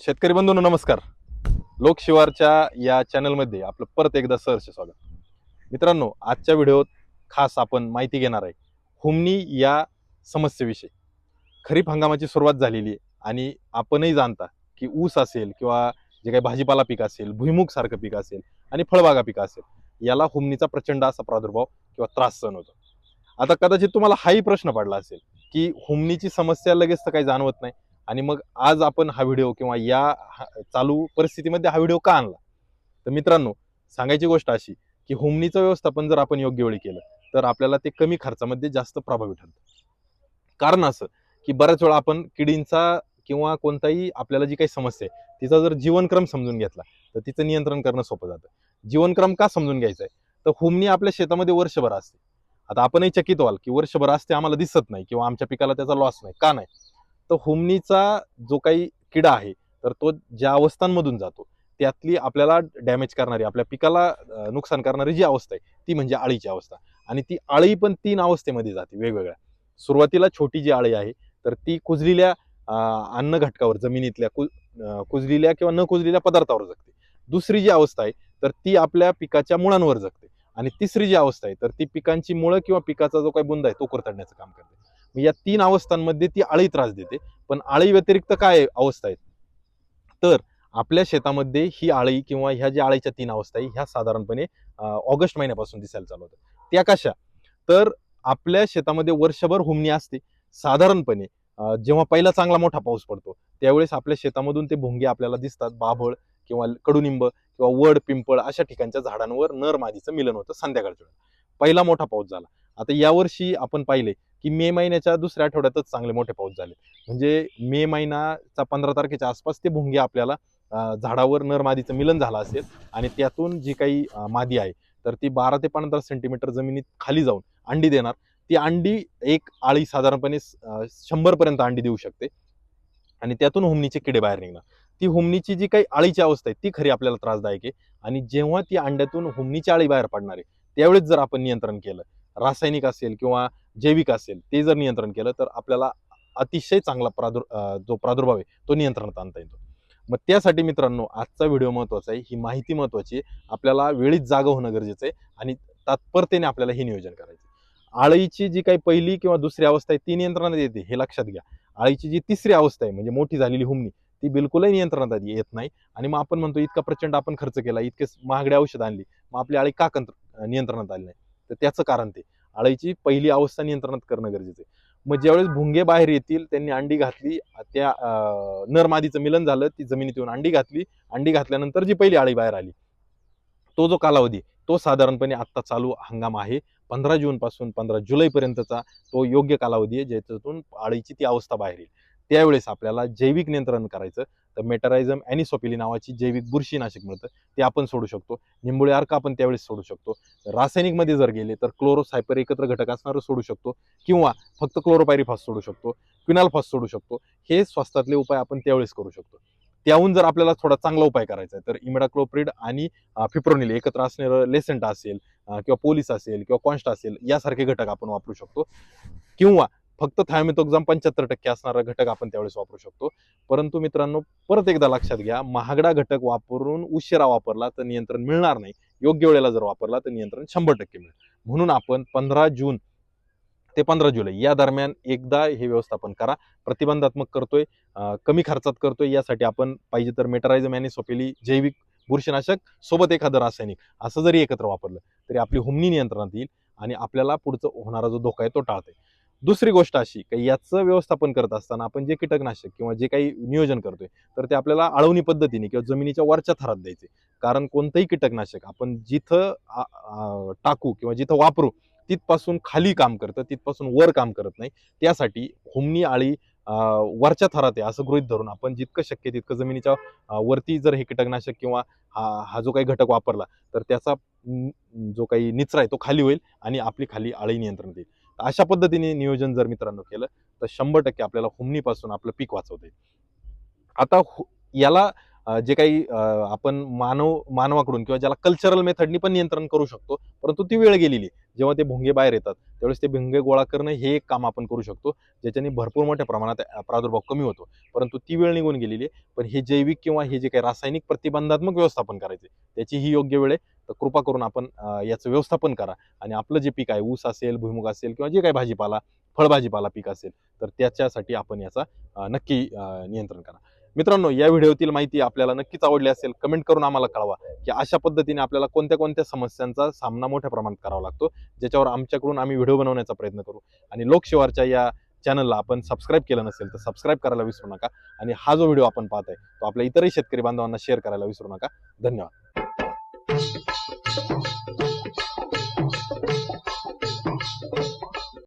शेतकरी बंधूंनो नमस्कार. लोकशिवारच्या या चॅनलमध्ये आपलं परत एकदा सहर्ष स्वागत. मित्रांनो आजच्या व्हिडिओत खास आपण माहिती घेणार आहे हुमणी या समस्येविषयी. खरीप हंगामाची सुरुवात झालेली आहे आणि आपणही जाणता की ऊस असेल किंवा जे काही भाजीपाला पीक असेल भुईमुग सारखं पीक असेल आणि फळबागा पीक असेल याला हुमणीचा प्रचंड असा प्रादुर्भाव किंवा त्रास सहन होतो. आता कदाचित तुम्हाला हाही प्रश्न पडला असेल की हुमणीची समस्या लगेच तर काही जाणवत नाही आणि मग आज आपण हा व्हिडिओ किंवा या हा- चालू परिस्थितीमध्ये हा व्हिडिओ का आणला? तर मित्रांनो सांगायची गोष्ट अशी की हुमणीचं व्यवस्थापन जर आपण योग्य वेळी केलं तर आपल्याला ते कमी खर्चामध्ये जास्त प्रभावी ठरतं. कारण असं की बऱ्याच वेळा आपण किडींचा किंवा कोणताही आपल्याला जी काही समस्या आहे तिचा जर जीवनक्रम समजून घेतला तर तिचं नियंत्रण करणं सोपं जातं. जीवनक्रम का समजून घ्यायचा आहे? तर हुमणी आपल्या शेतामध्ये वर्षभर असते. आता आपणही चकित व्हाल की वर्षभर असते आम्हाला दिसत नाही किंवा आमच्या पिकाला त्याचा लॉस नाही. का नाही? तर होमनीचा जो काही किडा आहे तर तो ज्या अवस्थांमधून जातो त्यातली आपल्याला डॅमेज करणारी आपल्या पिकाला नुकसान करणारी जी अवस्था आहे ती म्हणजे आळीची अवस्था. आणि ती आळी पण तीन अवस्थेमध्ये जाते वेगवेगळ्या. सुरुवातीला छोटी जी आळी आहे तर ती कुजलेल्या अन्न घटकावर जमिनीतल्या कुज कुजलेल्या किंवा न कुजलेल्या पदार्थावर जगते. दुसरी जी अवस्था आहे तर ती आपल्या पिकाच्या मुळांवर जगते. आणि तिसरी जी अवस्था आहे तर ती पिकांची मुळं किंवा पिकाचा जो काही बुंद आहे तो कुरतडण्याचं काम करते. म्हणजे या तीन अवस्थांमध्ये ती आळी त्रास देते. पण आळी व्यतिरिक्त काय अवस्था आहेत? तर आपल्या शेतामध्ये ही आळी किंवा ह्या ज्या आळीच्या तीन अवस्था आहे ह्या साधारणपणे ऑगस्ट महिन्यापासून दिसायला चालू होतात त्या कशा? तर आपल्या शेतामध्ये वर्षभर हुमणी असते. साधारणपणे जेव्हा पहिला चांगला मोठा पाऊस पडतो त्यावेळेस आपल्या शेतामधून ते भोंगे आपल्याला दिसतात. बाभळ किंवा कडुनिंब किंवा वड पिंपळ अशा ठिकाणच्या झाडांवर नर मादीचं मिलन होतं संध्याकाळच्या पहिला मोठा पाऊस झाला. आता यावर्षी आपण पाहिले की मे महिन्याच्या दुसऱ्या आठवड्यातच चांगले मोठे पाऊस झाले. म्हणजे मे महिनाचा पंधरा तारखेच्या आसपास ते भुंगे आपल्याला झाडावर नर मादीचं मिलन झालं असेल आणि त्यातून जी काही मादी आहे तर ती बारा ते पंधरा सेंटीमीटर जमिनीत खाली जाऊन अंडी देणार. ती अंडी एक आळी साधारणपणे शंभर पर्यंत अंडी देऊ शकते. आणि त्यातून होमनीचे किडे बाहेर निघणार. ती हुमणीची जी काही आळीची अवस्था आहे ती खरी आपल्याला त्रासदायक आहे. आणि जेव्हा ती अंड्यातून होमनीची आळी बाहेर पडणार आहे त्यावेळेस जर आपण नियंत्रण केलं रासायनिक असेल किंवा जैविक असेल ते जर नियंत्रण केलं तर आपल्याला अतिशय चांगला प्रादुर् जो प्रादुर्भाव आहे तो नियंत्रणात आणता येतो. मग त्यासाठी मित्रांनो आजचा व्हिडिओ महत्त्वाचा आहे. ही माहिती महत्त्वाची आहे. आपल्याला वेळीच जागा होणं गरजेचं आहे आणि तात्परतेने आपल्याला हे नियोजन करायचं आळीची जी काही पहिली किंवा दुसरी अवस्था आहे ती नियंत्रणात येते. हे लक्षात घ्या. आळीची जी तिसरी अवस्था आहे म्हणजे मोठी झालेली हुमणी ती बिलकुलही नियंत्रणात येत नाही आणि मग आपण म्हणतो इतका प्रचंड आपण खर्च केला इतके महागडे औषध आणली मग आपली आळी का कंत्र नियंत्रणात आली नाही? तर त्याचं कारण ते. आळीची पहिली अवस्था नियंत्रणात करणं गरजेचं आहे. मग ज्यावेळेस भुंगे बाहेर येतील त्यांनी अंडी घातली त्या अं, मिलन झालं ती जमिनीत येऊन अंडी घातली. अंडी घातल्यानंतर जी पहिली आळी बाहेर आली तो जो कालावधी तो साधारणपणे आत्ता चालू हंगाम आहे. पंधरा जून पासून पंधरा जुलैपर्यंतचा तो योग्य कालावधी आहे ज्याच्यातून आळीची ती अवस्था बाहेर येईल. त्यावेळेस आपल्याला जैविक नियंत्रण करायचं. तर मेटरायझम अॅनिसोपिली नावाची जैविक बुरशीनाशक मिळतं. ते आपण सोडू शकतो. निंबोळी अर्क आपण त्यावेळेस सोडू शकतो. रासायनिकमध्ये जर गेले तर क्लोरोसायपर एकत्र घटक असणारं सोडू शकतो. किंवा फक्त क्लोरोपायरीफॉस सोडू शकतो. क्विनालफॉस सोडू शकतो. हे स्वस्तातले उपाय आपण त्यावेळेस करू शकतो. त्याहून जर आपल्याला थोडा चांगला उपाय करायचा आहे तर इमिडाक्लोप्रिड आणि फिप्रोनिल एकत्र असणारं लेसेंटा असेल किंवा पोलीस असेल किंवा कॉन्स्ट असेल यासारखे घटक आपण वापरू शकतो. किंवा फक्त थायमेथोक्झाम पंच्याहत्तर टक्के असणारा घटक आपण त्यावेळेस वापरू शकतो. परंतु मित्रांनो परत एकदा लक्षात घ्या महागडा घटक वापरून उशिरा वापरला तर नियंत्रण मिळणार नाही. योग्य वेळेला जर वापरला तर नियंत्रण शंभर टक्के मिळेल. म्हणून आपण पंधरा जून ते पंधरा जुलै या दरम्यान एकदा हे व्यवस्थापन करा. प्रतिबंधात्मक करतोय कमी खर्चात करतोय यासाठी आपण पाहिजे तर मेटरायझम आणि सोपेली जैविक बुरशीनाशक सोबत एखादं रासायनिक असं जरी एकत्र वापरलं तरी आपली हुमणी नियंत्रणात येईल आणि आपल्याला पुढचं होणारा जो धोका आहे तो टाळते दुसरी गोष्ट अशी की याचं व्यवस्थापन करत असताना आपण जे कीटकनाशक किंवा जे काही नियोजन करतोय तर ते आपल्याला आळवणी पद्धतीने किंवा जमिनीच्या वरच्या थरात द्यायचे. कारण कोणतंही कीटकनाशक आपण जिथं टाकू किंवा जिथं वापरू तिथपासून खाली काम करतं तिथपासून वर काम करत नाही. त्यासाठी हुमणी आळी वरच्या थरात आहे असं गृहित धरून आपण जितकं शक्य तितकं जमिनीच्या वरती जर हे कीटकनाशक किंवा हा हा जो काही घटक वापरला तर त्याचा जो काही निचरा आहे तो खाली होईल आणि आपली खाली आळी नियंत्रण येईल अशा पद्धतीने नियोजन जर मित्रांनो केलं तर शंभर टक्के आपल्याला हुमणीपासून आपलं पीक वाचवते आता हु- याला जे काही आपण मानव मानवाकडून किंवा ज्याला कल्चरल मेथडनी पण नियंत्रण करू शकतो परंतु ती वेळ गेलेली जेव्हा ते भुंगे बाहेर येतात त्यावेळेस ते भुंगे गोळा करणं हे एक काम आपण करू शकतो ज्याच्याने भरपूर मोठ्या प्रमाणात प्रादुर्भाव कमी होतो. परंतु ती वेळ निघून गेलेली आहे. पण हे जैविक किंवा हे जे काही रासायनिक प्रतिबंधात्मक व्यवस्थापन करायचे त्याची ही योग्य वेळ आहे. तर कृपा करून आपण याचं व्यवस्थापन करा. आणि आपलं जे पीक आहे ऊस असेल भुईमुग असेल किंवा जे काही भाजीपाला फळभाजीपाला पीक असेल तर त्याच्यासाठी आपण याचा नक्की नियंत्रण करा. मित्रांनो या व्हिडिओतील माहिती आपल्याला नक्कीच आवडली असेल कमेंट करून आम्हाला कळवा की अशा पद्धतीने आपल्याला कोणत्या कोणत्या समस्यांचा सामना मोठ्या प्रमाणात करावा लागतो ज्याच्यावर आमच्याकडून आम्ही व्हिडिओ बनवण्याचा प्रयत्न करू. आणि लोकशिवारच्या या चॅनलला आपण सबस्क्राईब केलं नसेल तर सबस्क्राईब करायला विसरू नका. आणि हा जो व्हिडिओ आपण पाहत आहे तो आपल्या इतरही शेतकरी बांधवांना शेअर करायला विसरू नका. धन्यवाद.